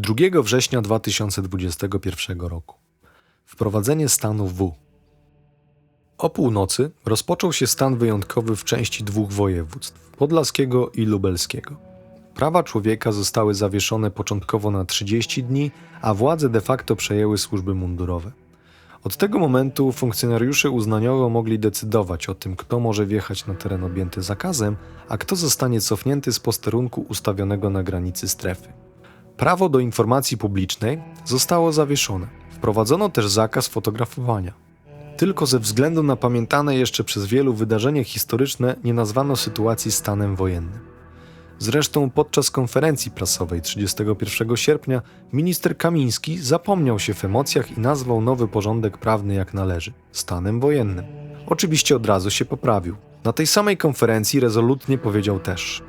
2 września 2021 roku. Wprowadzenie stanu W. O północy rozpoczął się stan wyjątkowy w części dwóch województw podlaskiego i lubelskiego. Prawa człowieka zostały zawieszone początkowo na 30 dni, a władze de facto przejęły służby mundurowe. Od tego momentu funkcjonariusze uznaniowo mogli decydować o tym, kto może wjechać na teren objęty zakazem, a kto zostanie cofnięty z posterunku ustawionego na granicy strefy. Prawo do informacji publicznej zostało zawieszone. Wprowadzono też zakaz fotografowania. Tylko ze względu na pamiętane jeszcze przez wielu wydarzenie historyczne nie nazwano sytuacji stanem wojennym. Zresztą podczas konferencji prasowej 31 sierpnia minister Kamiński zapomniał się w emocjach i nazwał nowy porządek prawny jak należy stanem wojennym. Oczywiście od razu się poprawił. Na tej samej konferencji rezolutnie powiedział też: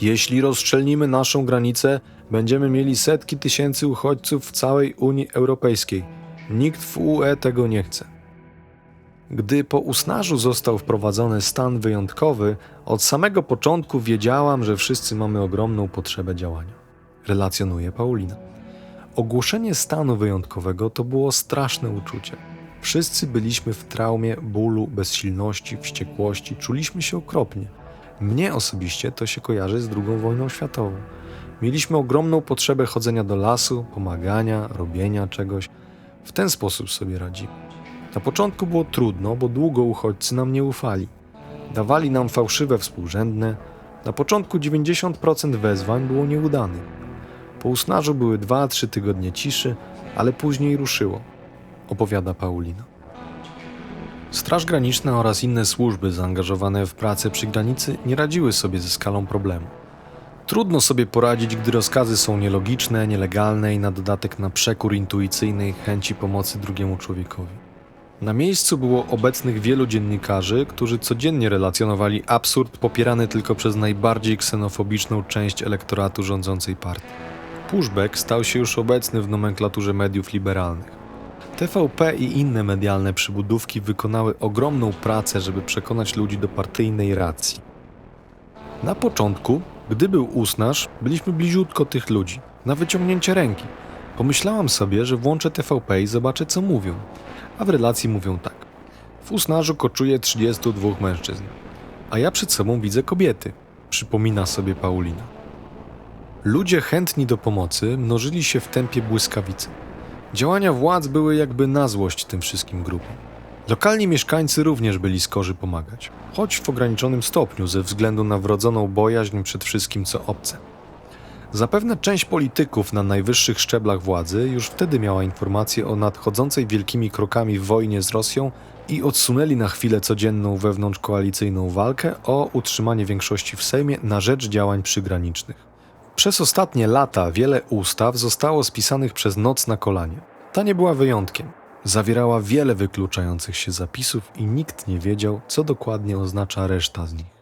Jeśli rozszczelnimy naszą granicę, będziemy mieli setki tysięcy uchodźców w całej Unii Europejskiej. Nikt w UE tego nie chce. Gdy po Usnarzu został wprowadzony stan wyjątkowy, od samego początku wiedziałam, że wszyscy mamy ogromną potrzebę działania. Relacjonuje Paulina. Ogłoszenie stanu wyjątkowego to było straszne uczucie. Wszyscy byliśmy w traumie bólu, bezsilności, wściekłości, czuliśmy się okropnie. Mnie osobiście to się kojarzy z II wojną światową. Mieliśmy ogromną potrzebę chodzenia do lasu, pomagania, robienia czegoś. W ten sposób sobie radzimy. Na początku było trudno, bo długo uchodźcy nam nie ufali. Dawali nam fałszywe współrzędne. Na początku 90% wezwań było nieudanych. Po usnarzu były 2-3 tygodnie ciszy, ale później ruszyło, opowiada Paulina. Straż Graniczna oraz inne służby zaangażowane w pracę przy granicy nie radziły sobie ze skalą problemu. Trudno sobie poradzić, gdy rozkazy są nielogiczne, nielegalne i na dodatek na przekór intuicyjnej chęci pomocy drugiemu człowiekowi. Na miejscu było obecnych wielu dziennikarzy, którzy codziennie relacjonowali absurd popierany tylko przez najbardziej ksenofobiczną część elektoratu rządzącej partii. Pushback stał się już obecny w nomenklaturze mediów liberalnych. TVP i inne medialne przybudówki wykonały ogromną pracę, żeby przekonać ludzi do partyjnej racji. Na początku, gdy był usnarz, byliśmy bliziutko tych ludzi, na wyciągnięcie ręki. Pomyślałam sobie, że włączę TVP i zobaczę, co mówią. A w relacji mówią tak. W usnarzu koczuje 32 mężczyzn, a ja przed sobą widzę kobiety, przypomina sobie Paulina. Ludzie chętni do pomocy mnożyli się w tempie błyskawicy. Działania władz były jakby na złość tym wszystkim grupom. Lokalni mieszkańcy również byli skorzy pomagać, choć w ograniczonym stopniu ze względu na wrodzoną bojaźń przed wszystkim co obce. Zapewne część polityków na najwyższych szczeblach władzy już wtedy miała informacje o nadchodzącej wielkimi krokami wojnie z Rosją i odsunęli na chwilę codzienną wewnątrzkoalicyjną walkę o utrzymanie większości w Sejmie na rzecz działań przygranicznych. Przez ostatnie lata wiele ustaw zostało spisanych przez noc na kolanie. Ta nie była wyjątkiem. Zawierała wiele wykluczających się zapisów i nikt nie wiedział, co dokładnie oznacza reszta z nich.